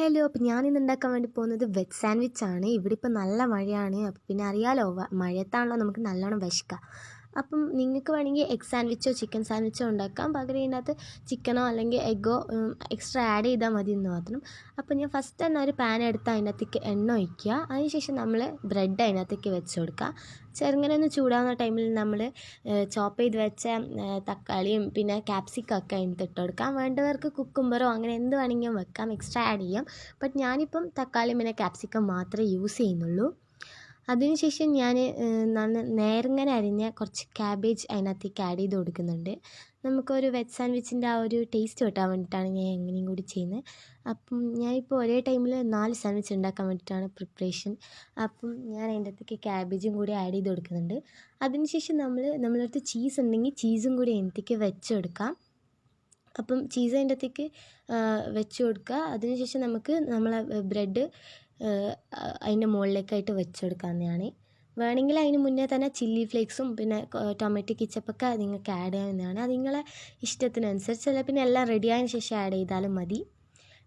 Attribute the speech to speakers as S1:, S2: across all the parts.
S1: Hello അപ്പോൾ ഞാൻ ഇന്ന് ഉണ്ടാക്കാൻ വേണ്ടി പോകുന്നത് വെജ് സാൻഡ്വിച്ച് ആണ് ഇവിടെ ഇപ്പോൾ നല്ല മഴയാണ്. അപ്പോൾ പിന്നെ അറിയാലോ മഴയത്താണല്ലോ നമുക്ക് നല്ലോണം വിശക്കുക അപ്പം നിങ്ങൾക്ക് വേണമെങ്കിൽ എഗ് സാൻഡ്വിച്ചോ ചിക്കൻ സാൻഡ്വിച്ചോ ഉണ്ടാക്കാം. പകരം ഇതിനകത്ത് ചിക്കനോ അല്ലെങ്കിൽ എഗ്ഗോ എക്സ്ട്രാ ആഡ് ചെയ്താൽ മതി എന്ന് മാത്രം. അപ്പം ഞാൻ ഫസ്റ്റ് തന്നെ ഒരു പാൻ എടുത്ത് അതിനകത്തേക്ക് എണ്ണ ഒഴിക്കുക. അതിനുശേഷം നമ്മൾ ബ്രെഡ് അതിനകത്തേക്ക് വെച്ച് കൊടുക്കുക. ചെറുങ്ങനെ ഒന്ന് ചൂടാവുന്ന ടൈമിൽ നമ്മൾ ചോപ്പ് ചെയ്ത് വെച്ച തക്കാളിയും പിന്നെ ക്യാപ്സിക്കും ഒക്കെ അതിനകത്ത് ഇട്ട് കൊടുക്കാം വേണ്ടവർക്ക് കുക്കുംബറോ അങ്ങനെ എന്ത് വേണമെങ്കിലും വെക്കാം. എക്സ്ട്രാ ആഡ് ചെയ്യാം. ബട്ട് ഞാനിപ്പം തക്കാളിയും പിന്നെ ക്യാപ്സിക്കം മാത്രമേ യൂസ് ചെയ്യുന്നുള്ളൂ. അതിനുശേഷം ഞാൻ നന്ന നേർങ്ങനെ അരിഞ്ഞ കുറച്ച് ക്യാബേജ് അതിനകത്തേക്ക് ആഡ് ചെയ്ത് കൊടുക്കുന്നുണ്ട്. നമുക്കൊരു വെജ് സാൻഡ്വിച്ചിന്റെ ആ ഒരു ടേസ്റ്റ് കിട്ടാൻ വേണ്ടിയിട്ടാണ് ഞാൻ എങ്ങനെയും കൂടി ചെയ്യുന്നത്. അപ്പം ഞാനിപ്പോൾ ഒരേ ടൈമിൽ നാല് സാൻഡ്വിച്ച് ഉണ്ടാക്കാൻ വേണ്ടിയിട്ടാണ് പ്രിപ്പറേഷൻ അപ്പം ഞാൻ അതിന്റെ അകത്തേക്ക് ക്യാബേജും കൂടി ആഡ് ചെയ്ത് കൊടുക്കുന്നുണ്ട്. അതിനുശേഷം നമ്മൾ നമ്മളെ അടുത്ത് ചീസ് ഉണ്ടെങ്കിൽ ചീസും കൂടി അതിനകത്തേക്ക് വെച്ച് കൊടുക്കാം. അപ്പം ചീസ് അതിന്റെ അകത്തേക്ക് വെച്ച് കൊടുക്കുക. അതിനുശേഷം നമുക്ക് നമ്മളെ ബ്രെഡ് അതിന്റെ മുകളിലേക്കായിട്ട് വെച്ച് കൊടുക്കാവുന്നതാണ് വേണമെങ്കിൽ അതിന് മുന്നേ തന്നെ ചില്ലി ഫ്ലേക്സും പിന്നെ ടൊമാറ്റോ കിച്ചപ്പൊക്കെ നിങ്ങൾക്ക് ആഡ് ചെയ്യാവുന്നതാണ്. അത് നിങ്ങളെ ഇഷ്ടത്തിനനുസരിച്ച് അല്ല പിന്നെ എല്ലാം റെഡി ആയതിനു ശേഷം ആഡ് ചെയ്താലും മതി.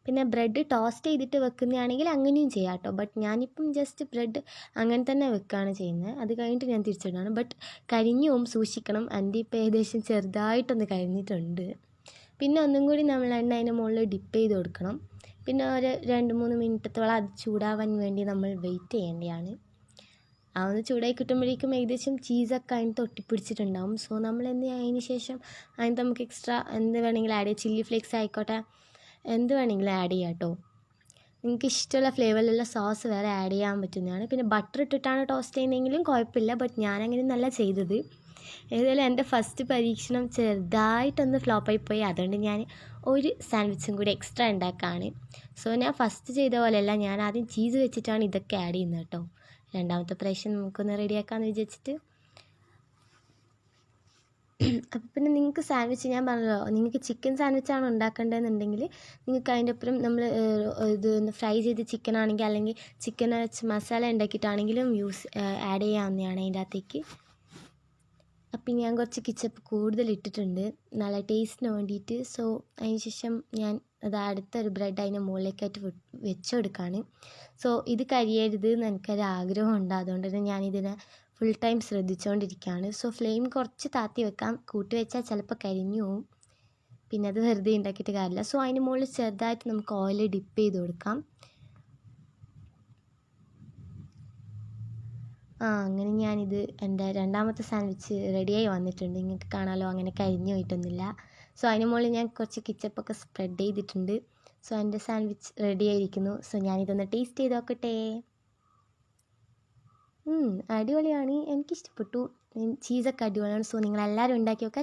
S1: പിന്നെ ബ്രെഡ് ടോസ്റ്റ് ചെയ്തിട്ട് വെക്കുന്നതാണെങ്കിൽ അങ്ങനെയും ചെയ്യാം കേട്ടോ ബട്ട് ഞാനിപ്പം ജസ്റ്റ് ബ്രെഡ് അങ്ങനെ തന്നെ വെക്കുകയാണ് ചെയ്യുന്നത്. അത് കഴിഞ്ഞിട്ട് ഞാൻ തിരിച്ചിടാണ് ബട്ട് കരിഞ്ഞു പോകും സൂക്ഷിക്കണം. എന്റെ ഇപ്പം ഏകദേശം ചെറുതായിട്ടൊന്ന് കരിഞ്ഞിട്ടുണ്ട്. പിന്നെ ഒന്നും കൂടി നമ്മൾ എണ്ണ അതിന്റെ മുകളിൽ ഡിപ്പ് ചെയ്ത് കൊടുക്കണം. പിന്നെ ഒരു രണ്ട് മൂന്ന് മിനിറ്റത്തോളം അത് ചൂടാവാൻ വേണ്ടി നമ്മൾ വെയിറ്റ് ചെയ്യേണ്ടതാണ്. ആ ഒന്ന് ചൂടായി കിട്ടുമ്പോഴേക്കും ഏകദേശം ചീസൊക്കെ അതിന് തൊട്ടിപ്പിടിച്ചിട്ടുണ്ടാവും സോ നമ്മൾ എന്ത് അതിന് ശേഷം അതിന് നമുക്ക് എക്സ്ട്രാ എന്ത് വേണമെങ്കിലും ആഡ് ചെയ്യാം. ചില്ലി ഫ്ലേക്സ് ആയിക്കോട്ടെ. എന്ത് വേണമെങ്കിലും ആഡ് ചെയ്യാം കേട്ടോ. നിങ്ങൾക്ക് ഇഷ്ടമുള്ള ഫ്ലേവറിലുള്ള സോസ് വേറെ ആഡ് ചെയ്യാൻ പറ്റുന്നതാണ്. പിന്നെ ബട്ടർ ഇട്ടിട്ടാണ് ടോസ്റ്റ് ചെയ്യുന്നതെങ്കിലും കുഴപ്പമില്ല ബട്ട് ഞാനങ്ങനെ നല്ല ചെയ്തത്. ഏതായാലും എന്റെ ഫസ്റ്റ് പരീക്ഷണം ചെറുതായിട്ടൊന്ന് ഫ്ലോപ്പായി പോയി. അതുകൊണ്ട് ഞാൻ ഒരു സാൻഡ്വിച്ചും കൂടി എക്സ്ട്രാ ഉണ്ടാക്കുകയാണ് സോ ഞാൻ ഫസ്റ്റ് ചെയ്ത പോലെയല്ല ഞാൻ ആദ്യം ചീസ് വെച്ചിട്ടാണ് ഇതൊക്കെ ആഡ് ചെയ്യുന്നത് കേട്ടോ. രണ്ടാമത്തെ പ്രാവശ്യം നമുക്കൊന്ന് റെഡിയാക്കാമെന്ന് വിചാരിച്ചിട്ട്. അപ്പം പിന്നെ നിങ്ങൾക്ക് സാൻഡ്വിച്ച് ഞാൻ പറഞ്ഞല്ലോ നിങ്ങൾക്ക് ചിക്കൻ സാൻഡ്വിച്ചാണ് ഉണ്ടാക്കേണ്ടതെന്നുണ്ടെങ്കിൽ നിങ്ങൾക്ക് അതിന്റെ ഒപ്പം നമ്മൾ ഇത് ഫ്രൈ ചെയ്ത് ചിക്കൻ ആണെങ്കിൽ അല്ലെങ്കിൽ ചിക്കൻ വെച്ച് മസാല ഉണ്ടാക്കിയിട്ടാണെങ്കിലും യൂസ് ആഡ് ചെയ്യാവുന്നതാണ് അതിന്റെ അകത്തേക്ക്. അപ്പം ഞാൻ കുറച്ച് കിച്ചപ്പ് കൂടുതൽ ഇട്ടിട്ടുണ്ട്. നല്ല ടേസ്റ്റിന് വേണ്ടിയിട്ട്. സോ അതിന് ശേഷം ഞാൻ അത് അടുത്തൊരു ബ്രെഡ് അതിന്റെ മുകളിലേക്കായിട്ട് വെച്ചു കൊടുക്കുകയാണ് സോ ഇത് കരിയരുത് എന്ന് എനിക്കൊരു ആഗ്രഹമുണ്ട് അതുകൊണ്ട് തന്നെ ഞാനിതിനെ ഫുൾ ടൈം ശ്രദ്ധിച്ചുകൊണ്ടിരിക്കുകയാണ് സോ ഫ്ലെയിം കുറച്ച് താത്തി വെക്കാം. കൂട്ടി വെച്ചാൽ ചിലപ്പോൾ കരിഞ്ഞു പോവും. പിന്നെ അത് വെറുതെ ഉണ്ടാക്കിയിട്ട് കാര്യമില്ല സോ അതിന് മുകളിൽ ചെറുതായിട്ട് നമുക്ക് ഓയിൽ ഡിപ്പ് ചെയ്ത് കൊടുക്കാം. ആ അങ്ങനെ ഞാനിത് എന്റെ രണ്ടാമത്തെ സാൻഡ്വിച്ച് റെഡിയായി വന്നിട്ടുണ്ട്. നിങ്ങൾക്ക് കാണാമല്ലോ അങ്ങനെ കരിഞ്ഞു പോയിട്ടൊന്നുമില്ല. സോ അതിന് മുകളിൽ ഞാൻ കുറച്ച് കിച്ചപ്പൊക്കെ സ്പ്രെഡ് ചെയ്തിട്ടുണ്ട്. സോ എന്റെ സാൻഡ്വിച്ച് റെഡി ആയിരിക്കുന്നു. സോ ഞാനിതൊന്ന് ടേസ്റ്റ് ചെയ്ത് നോക്കട്ടെ. അടിപൊളിയാണ്. എനിക്കിഷ്ടപ്പെട്ടു. ചീസൊക്കെ അടിപൊളിയാണ്. സോ നിങ്ങളെല്ലാവരും ഉണ്ടാക്കി നോക്കുക